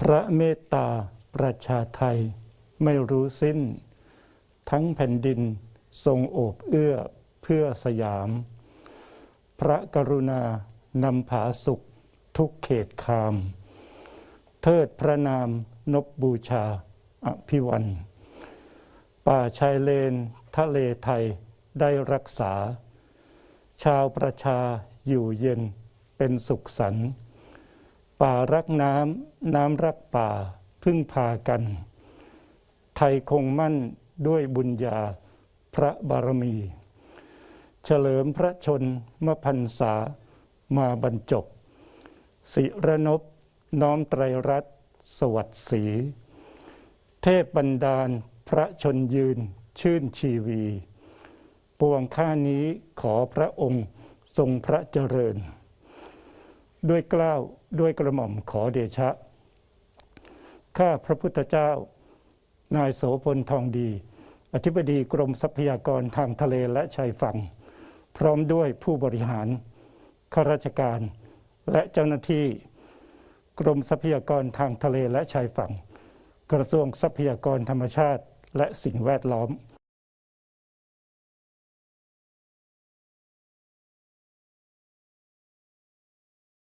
พระเมตตาประชาไทยไม่รู้สิ้น ทั้งแผ่นดินทรงโอบเอื้อเพื่อสยาม พระกรุณานำผาสุขทุกเขตคาม เทิดพระนามนบบูชาอภิวัน ป่าชายเลนทะเลไทยได้รักษา ชาวประชาอยู่เย็นเป็นสุขสันต์ ป่ารักน้ำน้ำรักป่าพึ่งพากัน ไทยคงมั่นด้วยบุญญาพระบารมี เฉลิมพระชนมพันษามาบรรจบ สิระนบน้อมไตรรัตน์สวัสดีเทพบันดาลพระชนยืนชื่นชีวี ปวงข้านี้ขอพระองค์ทรงพระเจริญ ด้วยกล้าวด้วยกระหม่อมขอเดชะ ข้าพระพุทธเจ้า นายโสพลทองดี อธิบดีกรมทรัพยากรทางทะเลและชายฝั่ง พร้อมด้วยผู้บริหารข้าราชการ และเจ้าหน้าที่ กรมทรัพยากรทางทะเลและชายฝั่ง กระทรวงทรัพยากรธรรมชาติและสิ่งแวดล้อม